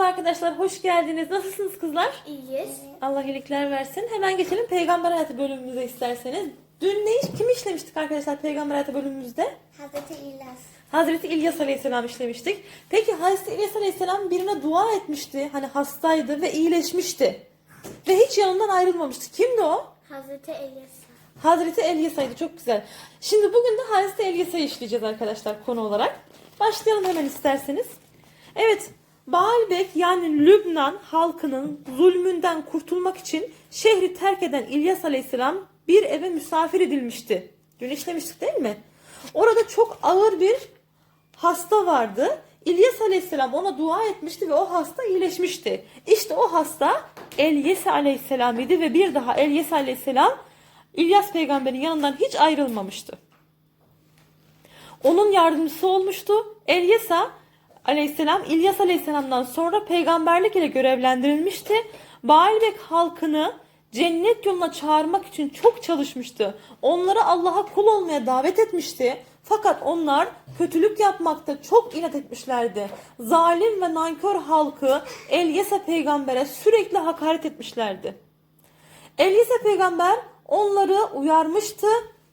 Merhaba arkadaşlar, hoş geldiniz. Nasılsınız kızlar? İyiyiz. Allah iyilikler versin. Hemen geçelim peygamber hayatı bölümümüze isterseniz. Dün ne iş, kimi işlemiştik arkadaşlar peygamber hayatı bölümümüzde? Hazreti İlyas. Hazreti İlyas Aleyhisselam işlemiştik. Peki Hazreti İlyas Aleyhisselam birine dua etmişti. Hani hastaydı ve iyileşmişti. Ve hiç yanından ayrılmamıştı. Kimdi o? Hazreti İlyas. Hazreti Elyasa'ydı. Çok güzel. Şimdi bugün de Hazreti Elyasa'yı işleyeceğiz arkadaşlar konu olarak. Başlayalım hemen isterseniz. Evet. Baalbek yani Lübnan halkının zulmünden kurtulmak için şehri terk eden İlyas Aleyhisselam bir eve misafir edilmişti. Dün işlemiştik değil mi? Orada çok ağır bir hasta vardı. İlyas Aleyhisselam ona dua etmişti ve o hasta iyileşmişti. İşte o hasta Elyas Aleyhisselam idi ve bir daha Elyas Aleyhisselam İlyas peygamberin yanından hiç ayrılmamıştı. Onun yardımcısı olmuştu. Elyasa aleyhisselam İlyas aleyhisselamdan sonra peygamberlik ile görevlendirilmişti. Baalbek halkını cennet yoluna çağırmak için çok çalışmıştı. Onları Allah'a kul olmaya davet etmişti. Fakat onlar kötülük yapmakta çok inat etmişlerdi. Zalim ve nankör halkı Elyasa peygambere sürekli hakaret etmişlerdi. Elisa peygamber onları uyarmıştı.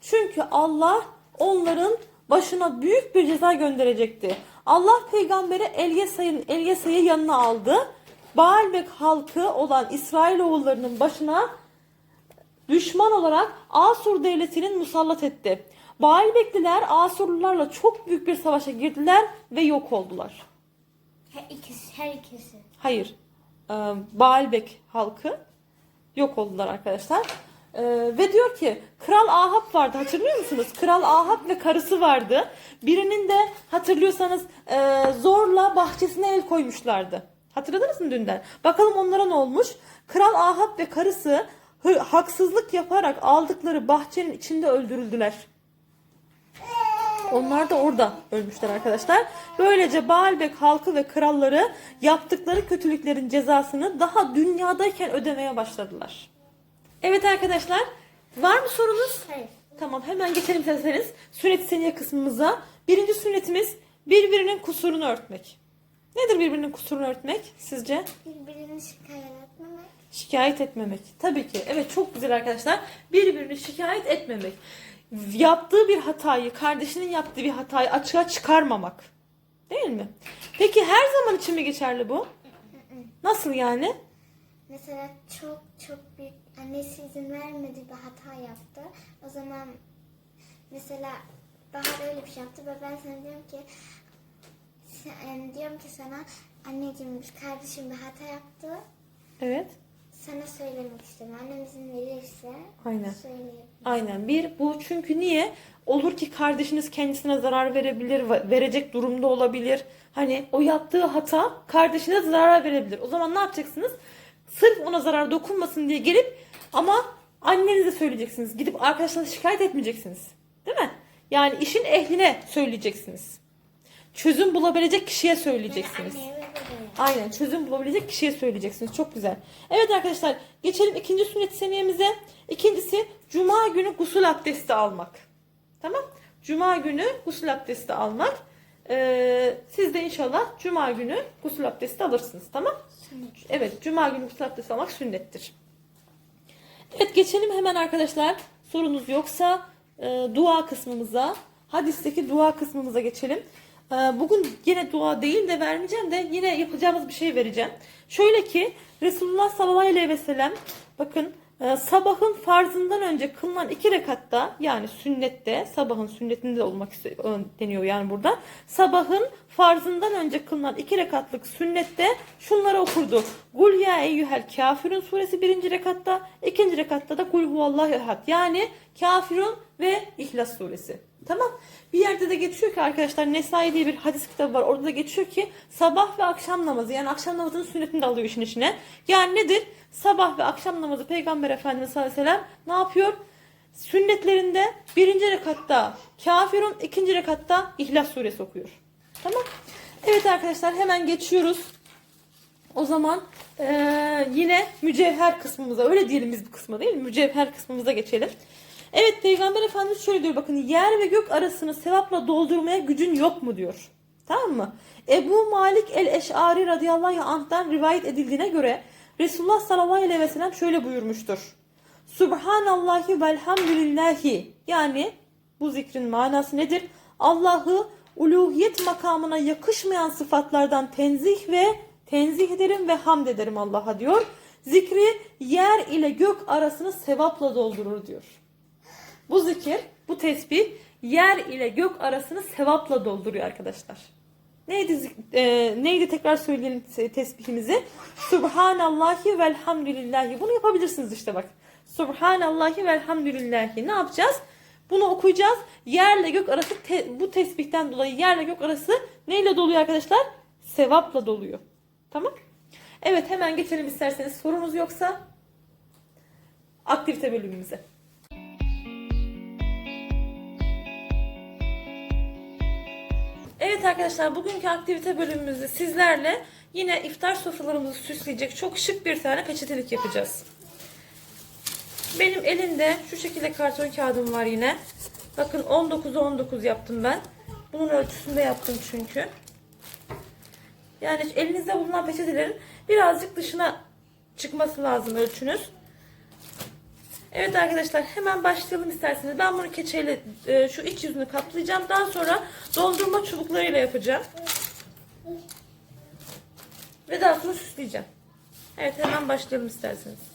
Çünkü Allah onların başına büyük bir ceza gönderecekti. Allah peygamberi Elyasa'yı Elyasa'yı yanına aldı. Baalbek halkı olan İsrailoğullarının başına düşman olarak Asur devletinin musallat etti. Baalbekliler Asurlularla çok büyük bir savaşa girdiler ve yok oldular. Her ikisi. Her ikisi. Hayır. Ee, Baalbek halkı yok oldular arkadaşlar. Ee, ve diyor ki Kral Ahab vardı hatırlıyor musunuz? Kral Ahab ve karısı vardı. Birinin de hatırlıyorsanız e, zorla bahçesine el koymuşlardı. Hatırladınız mı dünden? Bakalım onlara ne olmuş? Kral Ahab ve karısı haksızlık yaparak aldıkları bahçenin içinde öldürüldüler. Onlar da orada ölmüşler arkadaşlar. Böylece Baalbek halkı ve kralları yaptıkları kötülüklerin cezasını daha dünyadayken ödemeye başladılar. Evet arkadaşlar, var mı sorunuz? Hayır. Tamam hemen geçelim isterseniz sünnet seniye kısmımıza. Birinci sünnetimiz birbirinin kusurunu örtmek. Nedir birbirinin kusurunu örtmek sizce? Birbirini şikayet etmemek. Şikayet etmemek. Tabii ki. Evet çok güzel arkadaşlar. Birbirini şikayet etmemek. Yaptığı bir hatayı, kardeşinin yaptığı bir hatayı açığa çıkarmamak. Değil mi? Peki her zaman için mi geçerli bu? Nasıl yani? Mesela çok çok büyük annesi izin vermedi bir hata yaptı. O zaman mesela Bahar öyle bir şey yaptı ve ben sana diyorum ki sen- diyorum ki sana anneciğim kardeşim bir hata yaptı. Evet. Sana söylemek istiyorum. Annem izin verirse Aynen. söyleyeyim. Aynen. Bir bu çünkü niye? Olur ki kardeşiniz kendisine zarar verebilir, ve- verecek durumda olabilir. Hani o yaptığı hata kardeşine zarar verebilir. O zaman ne yapacaksınız? Sırf ona zarar dokunmasın diye gelip ama annenize söyleyeceksiniz. Gidip arkadaşlarına şikayet etmeyeceksiniz. Değil mi? Yani işin ehline söyleyeceksiniz. Çözüm bulabilecek kişiye söyleyeceksiniz. Aynen çözüm bulabilecek kişiye söyleyeceksiniz. Çok güzel. Evet arkadaşlar geçelim ikinci sünnet seniyemize. İkincisi cuma günü gusül abdesti almak. Tamam. Cuma günü gusül abdesti almak. Ee, siz de inşallah cuma günü gusül abdesti alırsınız. Tamam. Evet cuma günü gusül abdesti almak sünnettir. Evet geçelim hemen arkadaşlar. Sorunuz yoksa e, dua kısmımıza, hadisteki dua kısmımıza geçelim. E, bugün yine dua değil de vermeyeceğim de yine yapacağımız bir şey vereceğim. Şöyle ki Resulullah sallallahu aleyhi ve sellem bakın sabahın farzından önce kılınan iki rekatta yani sünnette sabahın sünnetinde olmak deniyor yani burada. Sabahın farzından önce kılınan iki rekatlık sünnette şunları okurdu. Kul ya eyyuhel kafirun suresi birinci rekatta, ikinci rekatta da kul huvallahu ehad. Yani kafirun ve İhlas suresi. Tamam. Bir yerde de geçiyor ki arkadaşlar Nesai diye bir hadis kitabı var. Orada da geçiyor ki sabah ve akşam namazı yani akşam namazının sünnetini de alıyor işin içine. Yani nedir? Sabah ve akşam namazı Peygamber Efendimiz sallallahu aleyhi ve sellem ne yapıyor? Sünnetlerinde birinci rekatta kafirun, ikinci rekatta İhlas suresi okuyor. Tamam. Evet arkadaşlar hemen geçiyoruz. O zaman eee, yine mücevher kısmımıza öyle diyelim biz bu kısma değil mi? Mücevher kısmımıza geçelim. Evet Peygamber Efendimiz şöyle diyor bakın yer ve gök arasını sevapla doldurmaya gücün yok mu diyor. Tamam mı? Ebu Malik el-Eş'ari radıyallahu anh'tan rivayet edildiğine göre Resulullah sallallahu aleyhi ve sellem şöyle buyurmuştur. Subhanallahi velhamdülillahi yani bu zikrin manası nedir? Allah'ı uluhiyet makamına yakışmayan sıfatlardan tenzih ve tenzih ederim ve hamd ederim Allah'a diyor. Zikri yer ile gök arasını sevapla doldurur diyor. Bu zikir, bu tesbih yer ile gök arasını sevapla dolduruyor arkadaşlar. Neydi e, neydi tekrar söyleyelim te- tesbihimizi? Subhanallahi velhamdülillahi. Bunu yapabilirsiniz işte bak. Subhanallahi velhamdülillahi. Ne yapacağız? Bunu okuyacağız. Yerle gök arası te- bu tesbihten dolayı yerle gök arası neyle doluyor arkadaşlar? Sevapla doluyor. Tamam? Evet hemen geçelim isterseniz. Sorunuz yoksa aktivite bölümümüze. Arkadaşlar bugünkü aktivite bölümümüzde sizlerle yine iftar sofralarımızı süsleyecek çok şık bir tane peçetelik yapacağız. Benim elimde şu şekilde karton kağıdım var yine. Bakın 19'a 19 yaptım ben. Bunun ölçüsünde yaptım çünkü. Yani elinizde bulunan peçetelerin birazcık dışına çıkması lazım ölçünüz. Evet arkadaşlar hemen başlayalım isterseniz. Ben bunu keçeyle e, şu iç yüzünü kaplayacağım. Daha sonra dondurma çubuklarıyla yapacağım. Ve daha sonra süsleyeceğim. Evet hemen başlayalım isterseniz.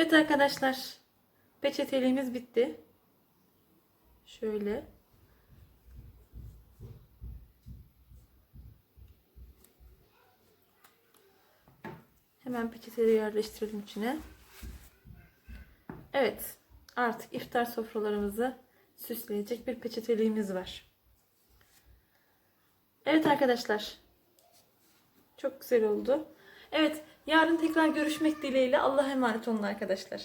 Evet arkadaşlar. Peçeteliğimiz bitti. Şöyle. Hemen peçeteleri yerleştirelim içine. Evet. Artık iftar sofralarımızı süsleyecek bir peçeteliğimiz var. Evet arkadaşlar. Çok güzel oldu. Evet, yarın tekrar görüşmek dileğiyle. Allah'a emanet olun arkadaşlar.